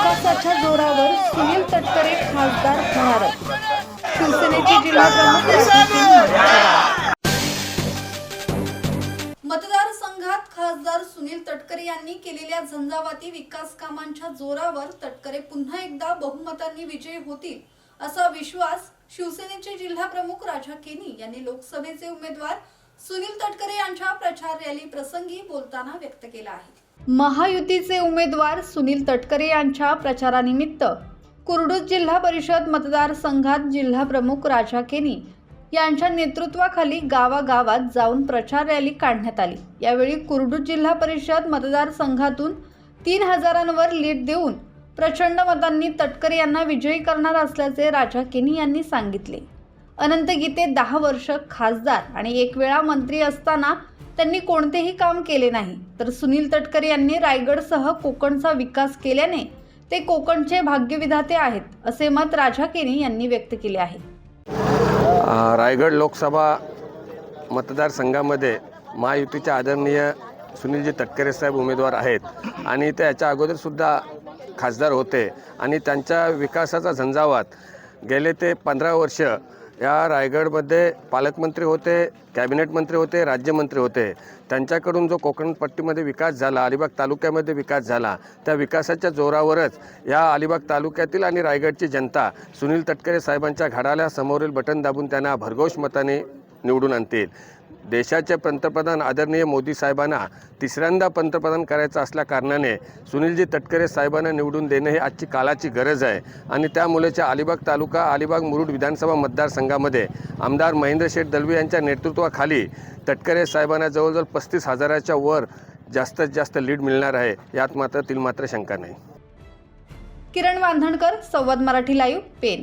जोरावर सुनील तटकरे खासदार होणार शिवसेनेचे जिल्हाप्रमुख मतदारसंघात खासदार सुनील तटकरे यांनी केलेल्या झंझावाती विकास कामांच्या जोरावर तटकरे पुन्हा एकदा बहुमतांनी विजयी होतील असा विश्वास शिवसेनेचे जिल्हाप्रमुख राजा केनी यांनी लोकसभेचे उमेदवार सुनील तटकरे यांच्या प्रचार रॅली प्रसंगी बोलताना व्यक्त केला आहे. महायुतीचे उमेदवार सुनील तटकरे यांच्या प्रचारानिमित्त कुर्डूज जिल्हा परिषद मतदारसंघात जिल्हाप्रमुख राजा केनी यांच्या नेतृत्वाखाली गावागावात जाऊन प्रचार रॅली काढण्यात आली. यावेळी कुर्डूज जिल्हा परिषद मतदारसंघातून तीन हजारांवर लीड देऊन प्रचंड मतांनी तटकरे यांना विजयी करणार असल्याचे राजा केनी यांनी सांगितले. अनंत गीते दहा वर्ष खासदार आणि एक वेळा मंत्री असताना त्यांनी कोणतेही काम केले नाही. तर सुनील तटकरे यांनी रायगडसह कोकणचा विकास केल्याने ते कोकणचे भाग्यविधाते आहेत असे मत राजा केनी यांनी व्यक्त केले आहे. रायगड लोकसभा मतदारसंघामध्ये महायुतीचे आदरणीय सुनीलजी तटकरे साहेब उमेदवार आहेत आणि ते याच्या अगोदरसुद्धा खासदार होते आणि त्यांच्या विकासाचा झंझावात गेले ते पंधरा वर्ष या रायगडमध्ये पालकमंत्री होते कॅबिनेट मंत्री होते राज्यमंत्री होते. त्यांच्याकडून जो कोकण पट्टीमध्ये विकास झाला अलिबाग तालुक्यामध्ये विकास झाला त्या विकासाच्या जोरावरच या अलिबाग तालुक्यातील आणि रायगडची जनता सुनील तटकरे साहेबांच्या घडाल्या समोरील बटन दाबून त्यांना भरघोष मताने निवडून आणतील. देशाचे पंतप्रधान आदरणीय मोदी साहेबांना तिसऱ्यांदा पंतप्रधान करायचं असल्या कारणाने सुनीलजी तटकरे साहेबांना निवडून देणे हे आजची काळाची गरज आहे. आणि त्यामुळेच्या अलिबाग तालुका अलिबाग मुरुड विधानसभा मतदारसंघामध्ये आमदार महेंद्र शेठ दलवी यांच्या नेतृत्वाखाली तटकरे साहेबांना जवळजवळ पस्तीस हजाराच्या वर जास्तीत जास्त लीड मिळणार आहे. यात मात्र तिल मात्र शंका नाही. किरण वांधणकर संवाद मराठी लाईव्ह पेन